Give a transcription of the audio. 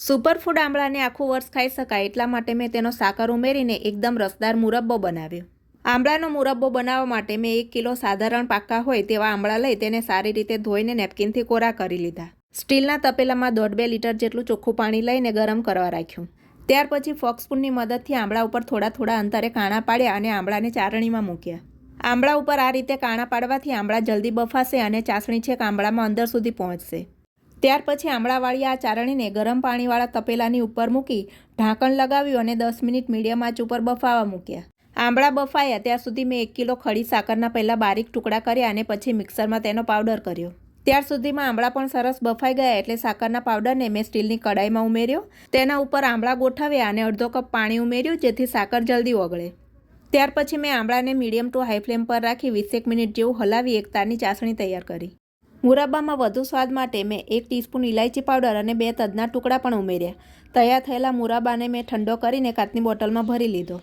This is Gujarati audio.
સુપરફૂડ આમળાને આખું વર્ષ ખાઈ શકાય એટલા માટે મેં તેનો સાકર ઉમેરીને એકદમ રસદાર મુરબ્બો બનાવ્યો. આમળાનો મુરબ્બો બનાવવા માટે મેં એક કિલો સાધારણ પાકા હોય તેવા આમળા લઈ તેને સારી રીતે ધોઈને નેપકિનથી કોરા કરી લીધા. સ્ટીલના તપેલામાં દોઢ બે લીટર જેટલું ચોખ્ખું પાણી લઈને ગરમ કરવા રાખ્યું. ત્યાર પછી ફોક્સપૂનની મદદથી આમળા ઉપર થોડા થોડા અંતરે કાણા પાડ્યા અને આમળાને ચારણીમાં મૂક્યા. આમળા ઉપર આ રીતે કાણા પાડવાથી આમળા જલ્દી બફાશે અને ચાસણી છેક આમળામાં અંદર સુધી પહોંચશે. ત્યાર પછી આમળાવાળી આ ચારણીને ગરમ પાણીવાળા તપેલાની ઉપર મૂકી ઢાંકણ લગાવ્યું અને દસ મિનિટ મીડિયમ આંચ ઉપર બફાવા મૂક્યા. આમળા બફાયા, ત્યાં સુધી મેં એક કિલો ખડી સાકરના પહેલાં બારીક ટુકડા કર્યા અને પછી મિક્સરમાં તેનો પાવડર કર્યો. ત્યાર સુધીમાં આમળા પણ સરસ બફાઈ ગયા એટલે સાકરના પાવડરને મેં સ્ટીલની કડાઈમાં ઉમેર્યો. તેના ઉપર આમળા ગોઠવ્યા અને અડધો કપ પાણી ઉમેર્યું જેથી સાકર જલ્દી ઓગળે. ત્યાર પછી મેં આમળાને મીડિયમ ટુ હાઈ ફ્લેમ પર રાખી વીસેક મિનિટ જેવું હલાવી એક તારની ચાસણી તૈયાર કરી. મુરબ્બામાં વધુ સ્વાદ માટે મેં એક ટીસ્પૂન ઇલાયચી પાવડર અને બે તજના ટુકડા પણ ઉમેર્યા. તૈયાર થયેલા મુરબ્બાને મેં ઠંડો કરીને કાચની બોટલમાં ભરી લીધો.